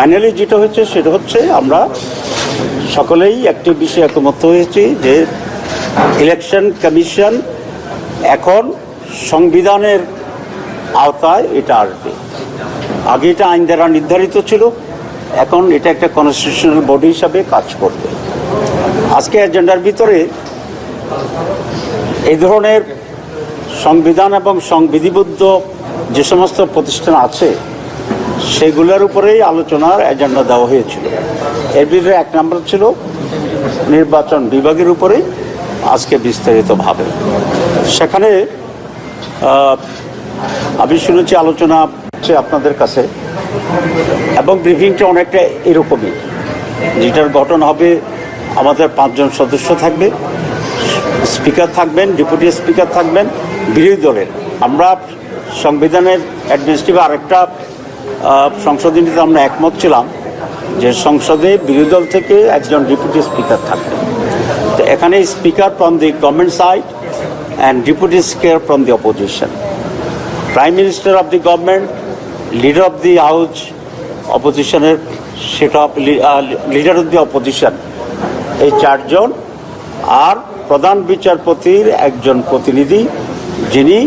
Finally যেটা হচ্ছে, সেটা হচ্ছে আমরা সকলেই একটি বিষয়ে একমত হয়েছি যে ইলেকশন কমিশন এখন সংবিধানের আওতায় এটা আসবে। আগে এটা আইন দ্বারা নির্ধারিত ছিল, এখন এটা একটা কনস্টিটিউশনাল বডি হিসাবে কাজ করবে। আজকে এজেন্ডার ভিতরে এই ধরনের সংবিধান এবং সংবিধিবদ্ধ যে সমস্ত প্রতিষ্ঠান আছে সেগুলোর উপরেই আলোচনার এজেন্ডা দেওয়া হয়েছিল। এর ভিতরে এক নম্বর ছিল নির্বাচন বিভাগের উপরে আজকে বিস্তারিতভাবে সেখানে আমি শুনেছি আলোচনা হচ্ছে আপনাদের কাছে এবং ব্রিফিংটা অনেকটা এরকমই। যেটার গঠন হবে আমাদের পাঁচজন সদস্য থাকবে, স্পিকার থাকবেন, ডেপুটি স্পিকার থাকবেন, বিরোধী দলের। আমরা সংবিধানের অ্যাডমিনিস্ট্রেটিভ আরেকটা সংশোধনীতে আমরা একমত ছিলাম যে সংসদে বিরোধী দল থেকে একজন ডেপুটি স্পিকার থাকবে। তো এখানে speaker from the government side and deputy speaker from the opposition prime minister of the government leader of the house অপোজিশনের সেটা লিডার অফ দি অপোজিশন এই চারজন আর প্রধান বিচারপতির একজন প্রতিনিধি যিনি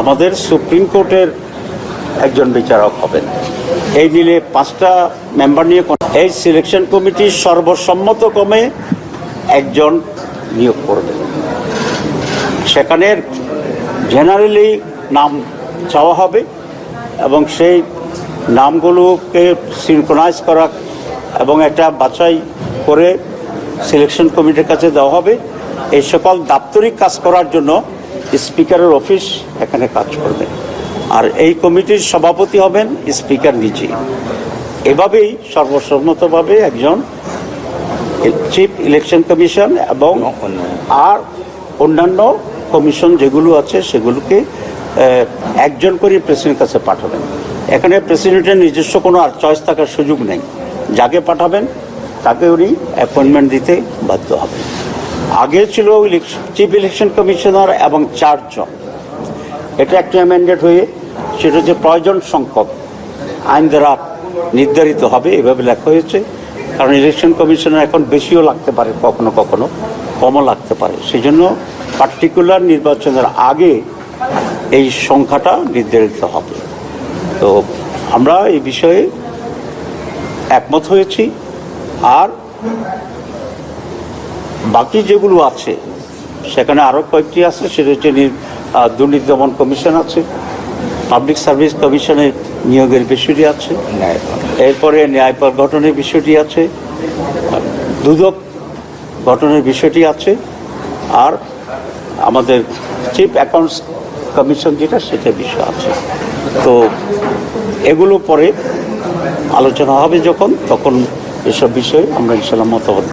আমাদের সুপ্রিম কোর্টের একজন বিচারক হবেন। এই মিলে পাঁচটা মেম্বার নিয়ে এই সিলেকশন কমিটির সর্বসম্মতক্রমে একজন নিয়োগ করবে। সেখানে জেনারেলি নাম চাওয়া হবে এবং সেই নামগুলোকে সিনক্রোনাইজ করা এবং একটা বাছাই করে সিলেকশন কমিটির কাছে দেওয়া হবে। এই সকল দাপ্তরিক কাজ করার জন্য স্পিকারের অফিস এখানে কাজ করবে। আর এই কমিটির সভাপতি হবেন স্পিকার নিজে এভাবেই সর্বসম্মতভাবে একজন চিফ ইলেকশন কমিশন এবং আর অন্যান্য কমিশন যেগুলো আছে সেগুলোকে একজন করে প্রেসিডেন্টের কাছে পাঠাবেন। এখানে প্রেসিডেন্টের নিজস্ব কোনো আর চয়েস থাকার সুযোগ নেই। যাকে পাঠাবেন তাকে উনি অ্যাপয়েন্টমেন্ট দিতে বাধ্য হবেন। আগে ছিল চিফ ইলেকশন কমিশনার এবং চারজন। এটা একটা অ্যামেন্ডেড হয়ে সেটা হচ্ছে প্রয়োজন সংখ্যক আইন দ্বারা নির্ধারিত হবে, এভাবে লেখা হয়েছে। কারণ ইলেকশন কমিশনের এখন বেশিও লাগতে পারে, কখনো কখনো কমও লাগতে পারে। সেই জন্য পার্টিকুলার নির্বাচনের আগে এই সংখ্যাটা নির্ধারিত হবে। তো আমরা এই বিষয়ে একমত হয়েছি। আর বাকি যেগুলো আছে, সেখানে আরও কয়েকটি আছে, সেটা হচ্ছে দুর্নীতি দমন কমিশন আছে। পাবলিক সার্ভিস কমিশনের নিয়োগের বিষয়টি আছে। এরপরে ন্যায়পাল গঠনের বিষয়টি আছে। দুদক গঠনের বিষয়টি আছে। আর আমাদের চিফ অ্যাকাউন্টস কমিশন যেটা সেটা বিষয় আছে। তো এগুলো পরে আলোচনা হবে যখন তখন এসব বিষয়ে আমরা ইনশাল্লাহ মতামত